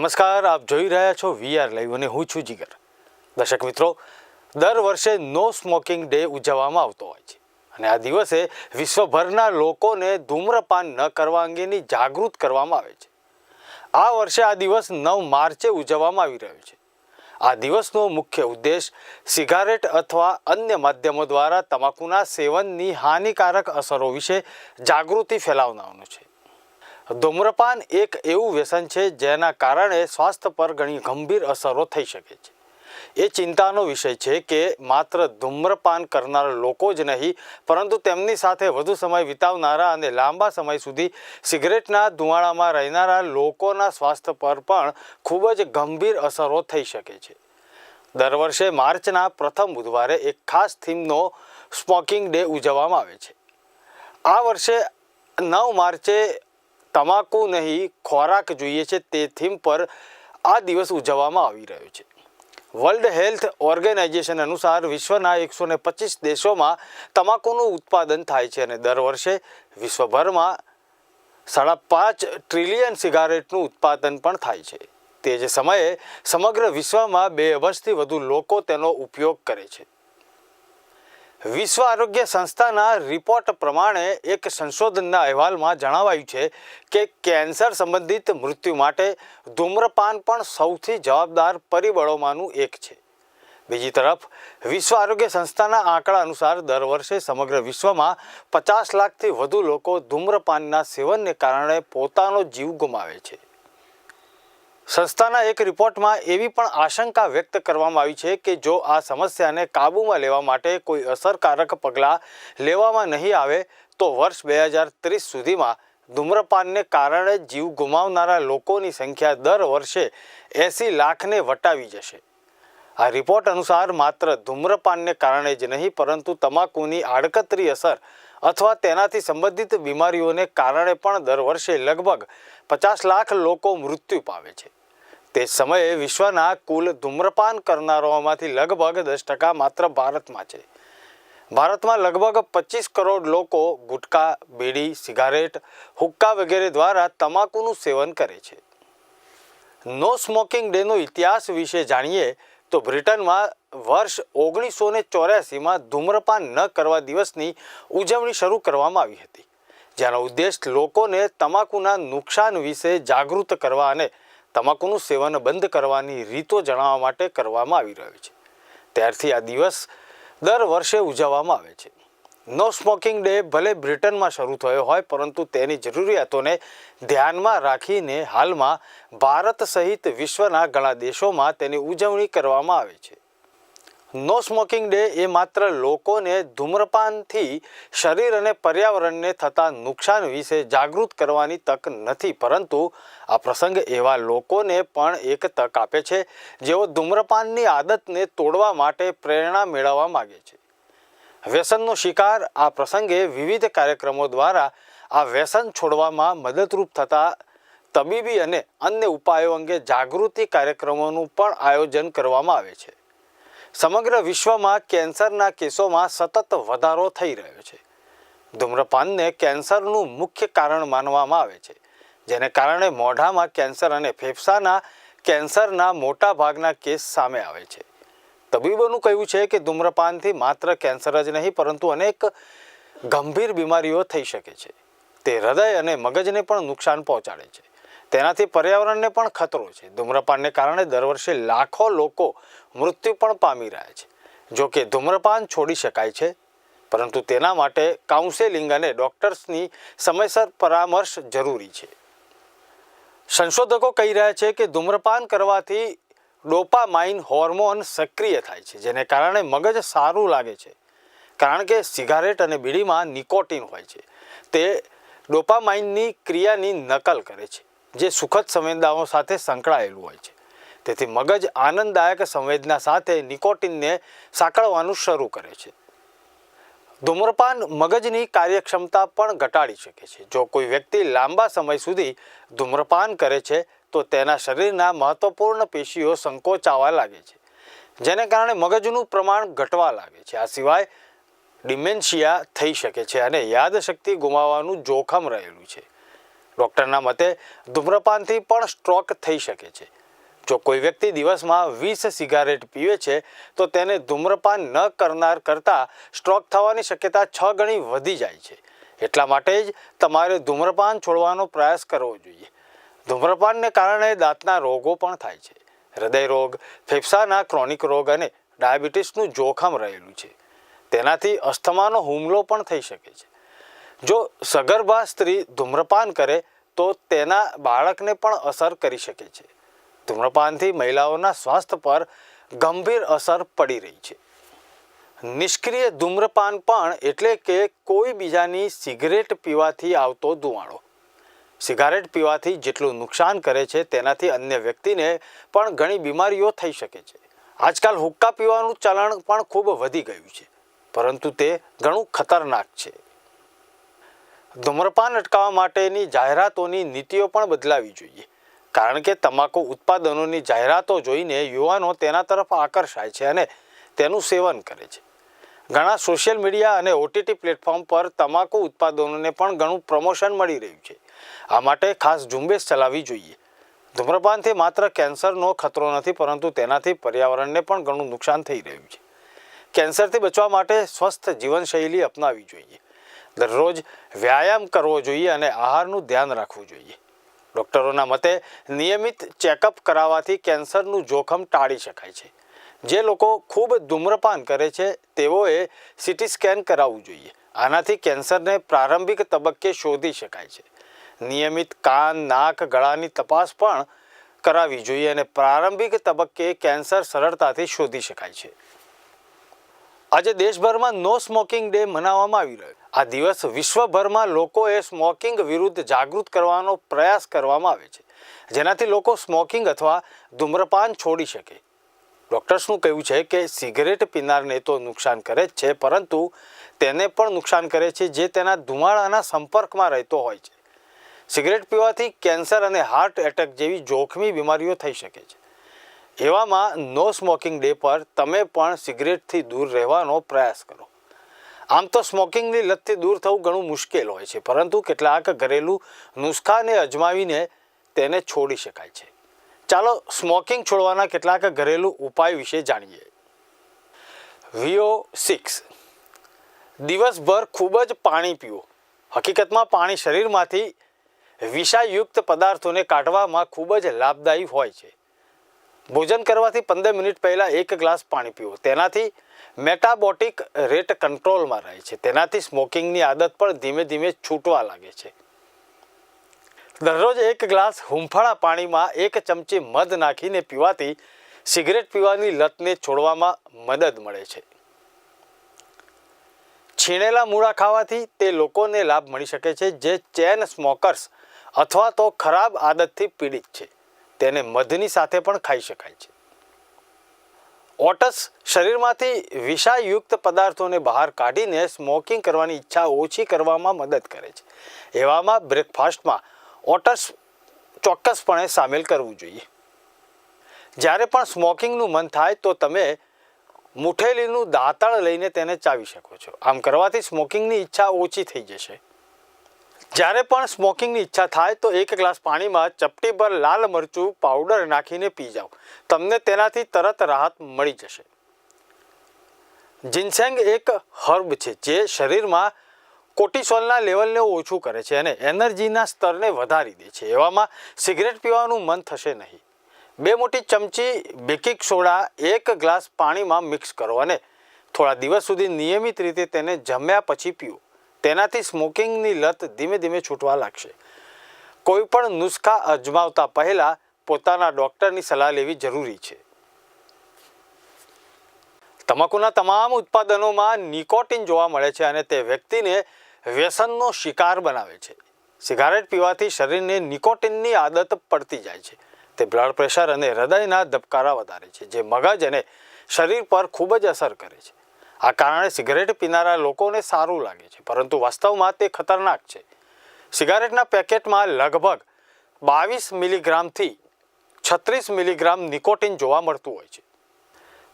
નમસ્કાર, આપ જોઈ રહ્યા છો વીઆર લાઈવ અને હું છું જીગર. દર્શક મિત્રો, દર વર્ષે નો સ્મોકિંગ ડે ઉજવવામાં આવતો હોય છે અને આ દિવસે વિશ્વભરના લોકોને ધૂમ્રપાન ન કરવા અંગેની જાગૃત કરવામાં આવે છે. આ વર્ષે આ દિવસ નવ માર્ચે ઉજવવામાં આવી રહ્યો છે. આ દિવસનો મુખ્ય ઉદ્દેશ સિગારેટ અથવા અન્ય માધ્યમો દ્વારા તમાકુના સેવનની હાનિકારક અસરો વિશે જાગૃતિ ફેલાવવાનો છે. ધૂમ્રપાન એક એવું વ્યસન છે જેના કારણે સ્વાસ્થ્ય પર ઘણી ગંભીર અસરો થઈ શકે છે. એ ચિંતાનો વિષય છે કે માત્ર ધૂમ્રપાન કરનારા લોકો જ નહીં, પરંતુ તેમની સાથે વધુ સમય વિતાવનારા અને લાંબા સમય સુધી સિગરેટના ધુમાડામાં રહેનારા લોકોના સ્વાસ્થ્ય પર પણ ખૂબ જ ગંભીર અસરો થઈ શકે છે. દર વર્ષે માર્ચના પ્રથમ બુધવારે એક ખાસ થીમનો સ્મોકિંગ ડે ઉજવવામાં આવે છે. આ વર્ષે નવ માર્ચે તમાકુ નહીં, ખોરાક જોઈએ છે, તે થીમ પર આ દિવસ ઉજવવામાં આવી રહ્યો છે. વર્લ્ડ હેલ્થ ઓર્ગેનાઇઝેશન અનુસાર વિશ્વના એકસો ને પચીસ દેશોમાં તમાકુનું ઉત્પાદન થાય છે અને દર વર્ષે વિશ્વભરમાં સાડા પાંચ ટ્રિલિયન સિગારેટનું ઉત્પાદન પણ થાય છે. તે જ સમયે સમગ્ર વિશ્વમાં બે અબજથી વધુ લોકો તેનો ઉપયોગ કરે છે. વિશ્વ આરોગ્ય સંસ્થાના રિપોર્ટ પ્રમાણે એક સંશોધનના અહેવાલમાં જણાવાયું છે કે કેન્સર સંબંધિત મૃત્યુ માટે ધૂમ્રપાન પણ સૌથી જવાબદાર પરિબળોમાંનું એક છે. બીજી તરફ, વિશ્વ આરોગ્ય સંસ્થાના આંકડા અનુસાર દર વર્ષે સમગ્ર વિશ્વમાં પચાસ લાખથી વધુ લોકો ધૂમ્રપાનના સેવનને કારણે પોતાનો જીવ ગુમાવે છે. સંસ્થાના એક રિપોર્ટમાં એવી પણ આશંકા વ્યક્ત કરવામાં આવી છે કે જો આ સમસ્યાને કાબૂમાં લેવા માટે કોઈ અસરકારક પગલાં લેવામાં નહીં આવે, તો વર્ષ બે હજાર ત્રીસ સુધીમાં ધૂમ્રપાનને કારણે જીવ ગુમાવનારા લોકોની સંખ્યા દર વર્ષે એંસી લાખને વટાવી જશે. આ રિપોર્ટ અનુસાર માત્ર ધૂમ્રપાનને કારણે જ નહીં, પરંતુ તમાકુની આડકતરી અસર અથવા તેનાથી સંબંધિત બીમારીઓને કારણે પણ દર વર્ષે લગભગ પચાસ લાખ લોકો મૃત્યુ પામે છે. તે સમયે વિશ્વના કુલ ધૂમ્રપાન કરનારાઓમાંથી લગભગ દસ ટકા માત્ર ભારતમાં છે. ભારતમાં લગભગ પચીસ કરોડ લોકો ગુટકા, બીડી, સિગારેટ, હુક્કા વગેરે દ્વારા તમાકુનું સેવન કરે છે. નો સ્મોકિંગ ડેનો ઇતિહાસ વિશે જાણીએ તો બ્રિટનમાં વર્ષ ઓગણીસો ને ચોર્યાસીમાં ધૂમ્રપાન ન કરવા દિવસની ઉજવણી શરૂ કરવામાં આવી હતી, જેનો ઉદ્દેશ લોકોને તમાકુના નુકસાન વિશે જાગૃત કરવા અને તમાકુનું સેવન બંધ કરવાની રીતો જણાવવા માટે કરવામાં આવી રહ્યો છે. ત્યારથી આ દિવસ દર વર્ષે ઉજવવામાં આવે છે. નો સ્મોકિંગ ડે ભલે બ્રિટનમાં શરૂ થયો હોય, પરંતુ તેની જરૂરિયાતોને ધ્યાનમાં રાખીને હાલમાં ભારત સહિત વિશ્વના ઘણા દેશોમાં તેની ઉજવણી કરવામાં આવે છે. નો સ્મોકિંગ ડે એ માત્ર લોકોને ધૂમ્રપાનથી શરીર અને પર્યાવરણને થતા નુકસાન વિશે જાગૃત કરવાની તક નથી, પરંતુ આ પ્રસંગ એવા લોકોને પણ એક તક આપે છે, જેઓ ધૂમ્રપાનની આદતને તોડવા માટે પ્રેરણા મેળવવા માગે છે. વ્યસનનો શિકાર આ પ્રસંગે વિવિધ કાર્યક્રમો દ્વારા આ વ્યસન છોડવામાં મદદરૂપ થતા તબીબી અને અન્ય ઉપાયો અંગે જાગૃતિ કાર્યક્રમોનું પણ આયોજન કરવામાં આવે છે. સમગ્ર વિશ્વમાં કેન્સરના કેસોમાં સતત વધારો થઈ રહ્યો છે. ધૂમ્રપાનને કેન્સરનું મુખ્ય કારણ માનવામાં આવે છે, જેને કારણે મોઢામાં કેન્સર અને ફેફસાના કેન્સરના મોટા ભાગના કેસ સામે આવે છે. તબીબોનું કહેવું છે કે ધૂમ્રપાનથી માત્ર કેન્સર જ નહીં, પરંતુ અનેક ગંભીર બીમારીઓ થઈ શકે છે. તે હૃદય અને મગજને પણ નુકસાન પહોંચાડે છે. તેનાથી પર્યાવરણને પણ ખતરો છે. ધૂમ્રપાનને કારણે દર વર્ષે લાખો લોકો મૃત્યુ પણ પામી રહ્યા છે. જો કે ધૂમ્રપાન છોડી શકાય છે, પરંતુ તેના માટે કાઉન્સેલિંગ અને ડૉક્ટર્સની સમયસર પરામર્શ જરૂરી છે. સંશોધકો કહી રહ્યા છે કે ધૂમ્રપાન કરવાથી ડોપામાઇન હોર્મોન સક્રિય થાય છે, જેને કારણે મગજ સારું લાગે છે. કારણ કે સિગારેટ અને બીડીમાં નિકોટિન હોય છે. તે ડોપામાઇનની ક્રિયાની નકલ કરે છે. જે સુખદ સંવેદનાઓ સાથે સંકળાયેલું હોય છે. તેથી મગજ આનંદદાયક સંવેદના સાથે નિકોટિનને સાંકળવાનું શરૂ કરે છે. ધૂમ્રપાન મગજની કાર્યક્ષમતા પણ ઘટાડી શકે છે. જો કોઈ વ્યક્તિ લાંબા સમય સુધી ધૂમ્રપાન કરે છે, તો તેના શરીરના મહત્વપૂર્ણ પેશીઓ સંકોચાવા લાગે છે. જેને કારણે મગજનું પ્રમાણ ઘટવા લાગે છે. આ સિવાય ડિમેન્શિયા થઈ શકે છે અને યાદશક્તિ ગુમાવવાનું જોખમ રહેલું છે. ડૉક્ટરના મતે ધૂમ્રપાનથી પણ સ્ટ્રોક થઈ શકે છે. જો કોઈ વ્યક્તિ દિવસમાં વીસ સિગારેટ પીવે છે, તો તેને ધૂમ્રપાન ન કરનાર કરતાં સ્ટ્રોક થવાની શક્યતા છ ગણી વધી જાય છે. એટલા માટે જ તમારે ધૂમ્રપાન છોડવાનો પ્રયાસ કરવો જોઈએ. ધૂમ્રપાનને કારણે દાંતના રોગો પણ થાય છે. હૃદય રોગ, ફેફસાના ક્રોનિક રોગ અને ડાયાબિટીસનું જોખમ રહેલું છે. તેનાથી અસ્થમાનો હુમલો પણ થઈ શકે છે. જો સગર્ભા સ્ત્રી ધૂમ્રપાન કરે, તો તેના બાળકને પણ અસર કરી શકે છે. ધૂમ્રપાનથી મહિલાઓના સ્વાસ્થ્ય પર ગંભીર અસર પડી રહી છે. નિષ્ક્રિય ધૂમ્રપાન પણ એટલે કે કોઈ બીજાની સિગરેટ પીવાથી આવતો ધુમાડો. સિગારેટ પીવાથી જેટલું નુકસાન કરે છે, તેનાથી અન્ય વ્યક્તિને પણ ઘણી બીમારીઓ થઈ શકે છે. આજકાલ હુક્કા પીવાનું ચલણ પણ ખૂબ વધી ગયું છે. પરંતુ તે ઘણું ખતરનાક છે. ધૂમ્રપાન અટકાવવા માટેની જાહેરાતોની નીતિઓ પણ બદલાવી જોઈએ. કારણ કે તમાકુ ઉત્પાદનોની જાહેરાતો જોઈને યુવાનો તેના તરફ આકર્ષાય છે અને તેનું સેવન કરે છે. ઘણા સોશિયલ મીડિયા અને ઓટીટી પ્લેટફોર્મ પર તમાકુ ઉત્પાદનોને પણ ઘણું પ્રમોશન મળી રહ્યું છે. આ માટે ખાસ ઝુંબેશ ચલાવવી જોઈએ. ધૂમ્રપાનથી માત્ર કેન્સરનો ખતરો નથી, પરંતુ તેનાથી પર્યાવરણને પણ ઘણું નુકસાન થઈ રહ્યું છે. કેન્સરથી બચવા માટે સ્વસ્થ જીવનશૈલી અપનાવવી જોઈએ. દરરોજ વ્યાયામ કરવો જોઈએ અને આહારનું ધ્યાન રાખવું જોઈએ. ડૉક્ટરોના મતે નિયમિત ચેકઅપ કરાવવાથી કેન્સરનું જોખમ ટાળી શકાય છે. જે લોકો ખૂબ ધૂમ્રપાન કરે છે, તેઓએ સિટી સ્કેન કરાવવું જોઈએ. આનાથી કેન્સરને પ્રારંભિક તબક્કે શોધી શકાય છે. નિયમિત કાન, નાક, ગળાની તપાસ પણ કરાવવી જોઈએ અને પ્રારંભિક તબક્કે કેન્સર સરળતાથી શોધી શકાય છે. આજે દેશભરમાં નો સ્મોકિંગ ડે મનાવવામાં આવી રહ્યો આ દિવસ વિશ્વભરમાં લોકોએ સ્મોકિંગ વિરુદ્ધ જાગૃત કરવાનો પ્રયાસ કરવામાં આવે છે. જેનાથી લોકો સ્મોકિંગ અથવા ધૂમ્રપાન છોડી શકે. ડૉક્ટર્સનું કહેવું છે કે સિગરેટ પીનારને તો નુકસાન કરે જ છે, પરંતુ તેને પણ નુકસાન કરે છે જે તેના ધુમાડાના સંપર્કમાં રહેતો હોય છે. સિગરેટ પીવાથી કેન્સર અને હાર્ટ એટેક જેવી જોખમી બીમારીઓ થઈ શકે છે. એવામાં નો સ્મોકિંગ ડે પર તમે પણ સિગરેટથી દૂર રહેવાનો પ્રયાસ કરો. આમ તો સ્મોકિંગની લતથી દૂર થવું ઘણું મુશ્કેલ હોય છે, પરંતુ કેટલાક ઘરેલું નુસ્ખાને અજમાવીને તેને છોડી શકાય છે. ચાલો સ્મોકિંગ છોડવાના કેટલાક ઘરેલું ઉપાય વિશે જાણીએ. વીઓ સિક્સ દિવસભર ખૂબ જ પાણી પીવો. હકીકતમાં પાણી શરીરમાંથી વિષાયુક્ત પદાર્થોને કાઢવામાં ખૂબ જ લાભદાયી હોય છે. ભોજન કરવાથી પંદર મિનિટ પહેલાં એક ગ્લાસ પાણી પીવો. તેનાથી મેટાબોટિક રેટ કંટ્રોલમાં રહે છે. તેનાથી સ્મોકિંગની આદત પણ ધીમે ધીમે છૂટવા લાગે છે. દરરોજ એક ગ્લાસ હુંફાળા પાણીમાં એક ચમચી મધ નાખીને પીવાથી સિગરેટ પીવાની લતને છોડવામાં મદદ મળે છે. છીણેલા મૂળા ખાવાથી તે લોકોને લાભ મળી શકે છે જે ચેન સ્મોકર્સ અથવા તો ખરાબ આદતથી પીડિત છે. તેને મધની સાથે પણ ખાઈ શકાય છે. ઓટસ શરીરમાંથી વિષાયુક્ત પદાર્થોને બહાર કાઢીને સ્મોકિંગ કરવાની ઈચ્છા ઓછી કરવામાં મદદ કરે છે. એવામાં બ્રેકફાસ્ટમાં ઓટસ ચોક્કસપણે સામેલ કરવું જોઈએ. જ્યારે પણ સ્મોકિંગનું મન થાય તો તમે મુઠેલીનું દાંતણ લઈને તેને ચાવી શકો છો. આમ કરવાથી સ્મોકિંગની ઈચ્છા ઓછી થઈ જશે. જ્યારે પણ સ્મોકિંગની ઈચ્છા થાય તો એક ગ્લાસ પાણીમાં ચપટી પર લાલ મરચું પાવડર નાખીને પી જાઓ. તમને તેનાથી તરત રાહત મળી જશે. જિન્સેંગ એક હર્બ છે જે શરીરમાં કોર્ટિસોલના લેવલને ઓછું કરે છે અને એનર્જીના સ્તરને વધારી દે છે. એવામાં સિગરેટ પીવાનું મન થશે નહીં. બે મોટી ચમચી બેકિંગ સોડા એક ગ્લાસ પાણીમાં મિક્સ કરો અને થોડા દિવસ સુધી નિયમિત રીતે તેને જમ્યા પછી પીવો તેનાથી સ્મોકિંગની લત ધીમે ધીમે છૂટવા લાગશે. કોઈ પણ નુસ્ખા અજમાવતા પહેલાં પોતાના ડૉક્ટરની સલાહ લેવી જરૂરી છે. તમાકુના તમામ ઉત્પાદનોમાં નિકોટિન જોવા મળે છે અને તે વ્યક્તિને વ્યસનનો શિકાર બનાવે છે. સિગારેટ પીવાથી શરીરને નિકોટિનની આદત પડતી જાય છે. તે બ્લડ પ્રેશર અને હૃદયના ધબકારા વધારે છે, જે મગજ અને શરીર પર ખૂબ જ અસર કરે છે. આ કારણે સિગરેટ પીનારા લોકોને સારું લાગે છે, પરંતુ વાસ્તવમાં તે ખતરનાક છે. સિગારેટના પેકેટમાં લગભગ બાવીસ મિલીગ્રામથી છત્રીસ મિલીગ્રામ નિકોટિન જોવા મળતું હોય છે.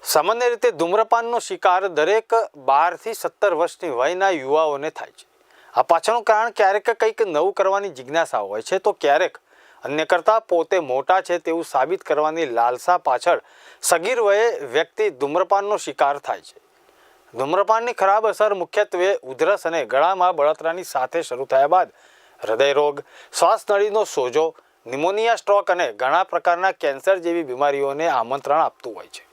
સામાન્ય રીતે ધૂમ્રપાનનો શિકાર દરેક બારથી સત્તર વર્ષની વયના યુવાઓને થાય છે. આ પાછળનું કારણ ક્યારેક કંઈક નવું કરવાની જિજ્ઞાસા હોય છે તો ક્યારેક અન્ય કરતાં પોતે મોટા છે તેવું સાબિત કરવાની લાલસા પાછળ સગીર વયે વ્યક્તિ ધૂમ્રપાનનો શિકાર થાય છે. ધૂમ્રપાનની ખરાબ અસર મુખ્યત્વે ઉધરસ અને ગળામાં બળતરાની સાથે શરૂ થયા બાદ હૃદયરોગ શ્વાસનળીનો સોજો નિમોનિયા સ્ટ્રોક અને ઘણા પ્રકારના કેન્સર જેવી બીમારીઓને આમંત્રણ આપતું હોય છે.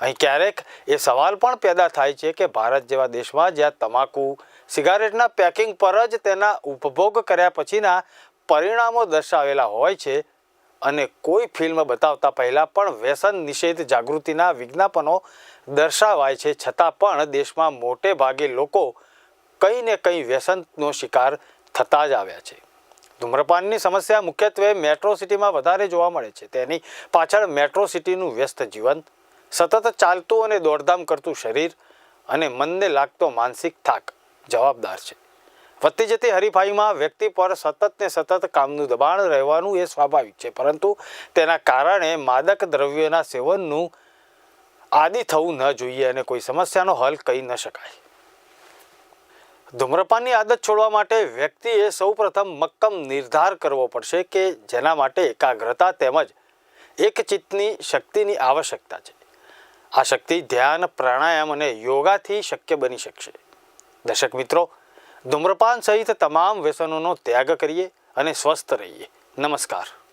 અહીં ક્યારેક એ સવાલ પણ પેદા થાય છે કે ભારત જેવા દેશમાં જ્યાં તમાકુ, સિગારેટના પેકિંગ પર જ તેના ઉપભોગ કર્યા પછીના પરિણામો દર્શાવેલા હોય છે અને કોઈ ફિલ્મ બતાવતા પહેલાં પણ વ્યસન નિષેધ જાગૃતિના વિજ્ઞાપનો દર્શાવાય છે, છતાં પણ દેશમાં મોટે ભાગે લોકો કંઈ ને કંઈ વ્યસનનો શિકાર થતા જ આવ્યા છે. ધૂમ્રપાનની સમસ્યા મુખ્યત્વે મેટ્રો સિટીમાં વધારે જોવા મળે છે. તેની પાછળ મેટ્રો સિટીનું વ્યસ્ત જીવન, સતત ચાલતું અને દોડધામ કરતું શરીર અને મનને લાગતો માનસિક થાક જવાબદાર છે. વધતી જતી હરીફાઈમાં વ્યક્તિ પર સતત ને સતત કામનું દબાણ રહેવાનું એ સ્વાભાવિક છે, પરંતુ તેના કારણે માદક દ્રવ્યોના સેવનનું આદિ થવું ન જોઈએ અને કોઈ સમસ્યાનો હલ કહી ન શકાય. ધૂમ્રપાનની આદત છોડવા માટે વ્યક્તિએ સૌપ્રથમ મક્કમ નિર્ધાર કરવો પડશે કે જેના માટે એકાગ્રતા તેમજ એક ચિત્તની શક્તિની આવશ્યકતા છે. આ શક્તિ ધ્યાન, પ્રાણાયામ અને યોગાથી શક્ય બની શકશે. દર્શક મિત્રો, ધૂમ્રપાન સહિત તમામ વ્યસનોનો ત્યાગ કરીએ અને સ્વસ્થ રહીએ. નમસ્કાર.